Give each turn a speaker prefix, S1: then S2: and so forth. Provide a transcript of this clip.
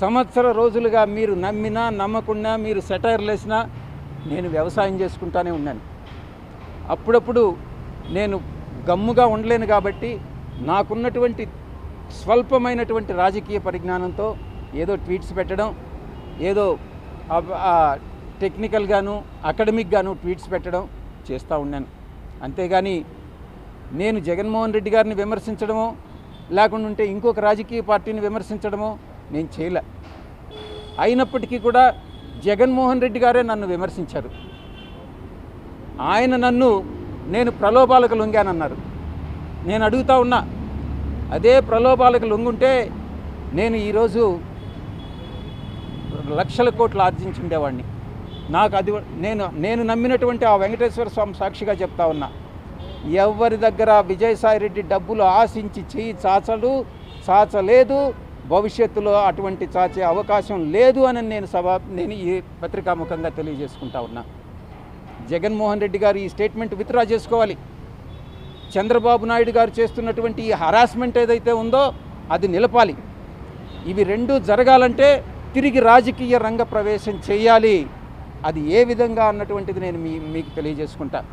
S1: సంవత్సర రోజులుగా మీరు నమ్మినా నమ్మకుండా మీరు సెటైర్లు వేసినా నేను వ్యవసాయం చేసుకుంటానే ఉన్నాను. అప్పుడప్పుడు నేను గమ్ముగా ఉండలేను కాబట్టి నాకున్నటువంటి స్వల్పమైనటువంటి రాజకీయ పరిజ్ఞానంతో ఏదో ట్వీట్స్ పెట్టడం ఏదో టెక్నికల్గాను అకాడమిక్గాను ట్వీట్స్ పెట్టడం చేస్తూ ఉన్నాను. అంతేగాని నేను జగన్మోహన్ రెడ్డి గారిని విమర్శించడమో లేకుండా ఉంటే ఇంకొక రాజకీయ పార్టీని విమర్శించడమో నేను చేయలే. అయినప్పటికీ కూడా జగన్మోహన్ రెడ్డి గారే నన్ను విమర్శించారు. ఆయన నన్ను నేను ప్రలోభాలకు లొంగానన్నారు. నేను అడుగుతా ఉన్నా అదే ప్రలోభాలకు లొంగుంటే నేను ఈరోజు లక్షల కోట్లు ఆర్జించుండేవాడిని నాకు అది నేను నేను నమ్మినటువంటి ఆ వెంకటేశ్వర స్వామి సాక్షిగా చెప్తా ఉన్నా ఎవరి దగ్గర విజయసాయి రెడ్డి డబ్బులు ఆశించి చేయి చాచలు చాచలేదు భవిష్యత్తులో అటువంటి చాచే అవకాశం లేదు అని నేను సభ నేను ఈ పత్రికాముఖంగా తెలియజేసుకుంటా ఉన్నా. జగన్మోహన్ రెడ్డి గారు ఈ స్టేట్మెంట్ విత్డ్రా చేసుకోవాలి. చంద్రబాబు నాయుడు గారు చేస్తున్నటువంటి ఈ హరాస్మెంట్ ఏదైతే ఉందో అది నిలపాలి. ఇవి రెండు జరగాలంటే తిరిగి రాజకీయ రంగ ప్రవేశం చేయాలి. అది ఏ విధంగా అన్నటువంటిది నేను మీ మీకు తెలియజేసుకుంటాను